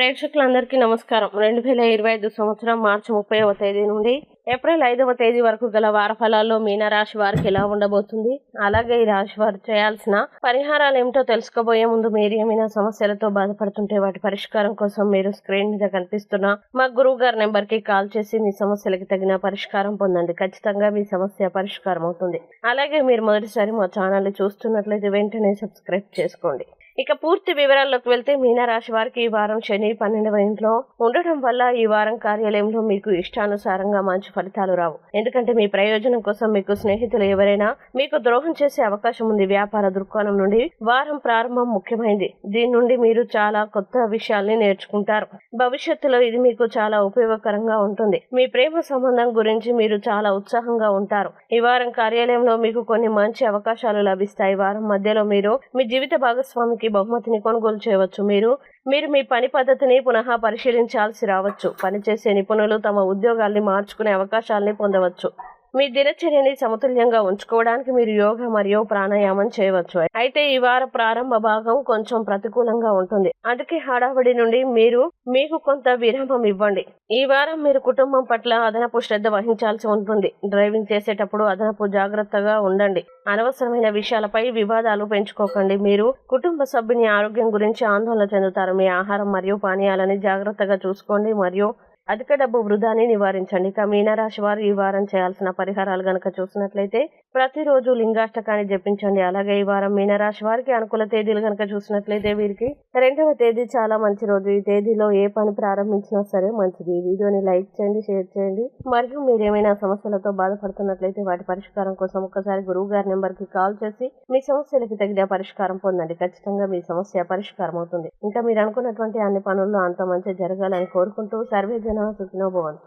ప్రేక్షకులందరికీ నమస్కారం. రెండు వేల ఇరవై ఐదు సంవత్సరం మార్చి ముప్పైవ తేదీ నుండి ఏప్రిల్ ఐదవ తేదీ వరకు గల వార ఫలాల్లో మీనరాశి వారికి ఎలా ఉండబోతుంది? అలాగే ఈ రాశి వారు చేయాల్సిన పరిహారాలు ఏమిటో తెలుసుకోబోయే ముందు మీరు ఏమైనా సమస్యలతో బాధపడుతుంటే వాటి పరిష్కారం కోసం మీరు స్క్రీన్ మీద కనిపిస్తున్న మా గురువు గారి నెంబర్కి కాల్ చేసి మీ సమస్యలకి తగిన పరిష్కారం పొందండి. ఖచ్చితంగా మీ సమస్య పరిష్కారం అవుతుంది అలాగే మీరు మొదటిసారి మా ఛానల్ చూస్తున్నట్లయితే వెంటనే సబ్స్క్రైబ్ చేసుకోండి. ఇక పూర్తి వివరాల్లోకి వెళ్తే మీనరాశి వారికి ఈ వారం శని పన్నెండవ ఇంట్లో ఉండటం వల్ల ఈ వారం కార్యాలయంలో మీకు ఇష్టానుసారంగా మంచి ఫలితాలు రావు. ఎందుకంటే మీ ప్రయోజనం కోసం మీకు స్నేహితులు ఎవరైనా మీకు ద్రోహం చేసే అవకాశం ఉంది. వ్యాపార దృక్కోణం నుండి వారం ప్రారంభం ముఖ్యమైంది. దీని నుండి మీరు చాలా కొత్త విషయాల్ని నేర్చుకుంటారు. భవిష్యత్తులో ఇది మీకు చాలా ఉపయోగకరంగా ఉంటుంది. మీ ప్రేమ సంబంధం గురించి మీరు చాలా ఉత్సాహంగా ఉంటారు. ఈ వారం కార్యాలయంలో మీకు కొన్ని మంచి అవకాశాలు లభిస్తాయి. వారం మధ్యలో మీరు మీ జీవిత భాగస్వామికి బహుమతిని కొనుగోలు చేయవచ్చు. మీరు మీరు మీ పని పద్ధతిని పునః పరిశీలించాల్సి రావచ్చు. పనిచేసే నిపుణులు తమ ఉద్యోగాల్ని మార్చుకునే అవకాశాల్ని పొందవచ్చు. మీ దినచర్యని సమతుల్యంగా ఉంచుకోవడానికి మీరు యోగా మరియు ప్రాణాయామం చేయవచ్చు. అయితే ఈ వార ప్రారంభ భాగం కొంచెం ప్రతికూలంగా ఉంటుంది. అందుకే హడావిడి నుండి మీరు మీకు కొంత విరామం ఇవ్వండి. ఈ వారం మీరు కుటుంబం పట్ల అదనపు శ్రద్ధ వహించాల్సి ఉంటుంది. డ్రైవింగ్ చేసేటప్పుడు అదనపు జాగ్రత్తగా ఉండండి. అనవసరమైన విషయాలపై వివాదాలు పెంచుకోకండి. మీరు కుటుంబ సభ్యుని ఆరోగ్యం గురించి ఆందోళన చెందుతారు. మీ ఆహారం మరియు పానీయాలని జాగ్రత్తగా చూసుకోండి. మరియు అధిక డబ్బు వృధాని నివారించండి. ఇక మీనరాశి వారు ఈ వారం చేయాల్సిన పరిహారాలు గనక చూసినట్లయితే ప్రతిరోజు లింగాష్టకాన్ని జపించండి. అలాగే ఈ వారం మీనరాశి వారికి అనుకూల తేదీలు గనక చూసినట్లయితే వీరికి రెండవ తేదీ చాలా మంచి రోజు. ఈ తేదీలో ఏ పని ప్రారంభించినా సరే మంచిది. ఈ వీడియోని లైక్ చేయండి షేర్ చేయండి. మరియు మీరు ఏమైనా సమస్యలతో బాధపడుతున్నట్లయితే వాటి పరిష్కారం కోసం ఒక్కసారి గురువు గారి నెంబర్కి కాల్ చేసి మీ సమస్యలకి తగిన పరిష్కారం పొందండి. ఖచ్చితంగా మీ సమస్య పరిష్కారం అవుతుంది ఇంకా మీరు అనుకున్నటువంటి అన్ని పనుల్లో అంత మంచి జరగాలని కోరుకుంటూ సర్వే Sentinels of Noble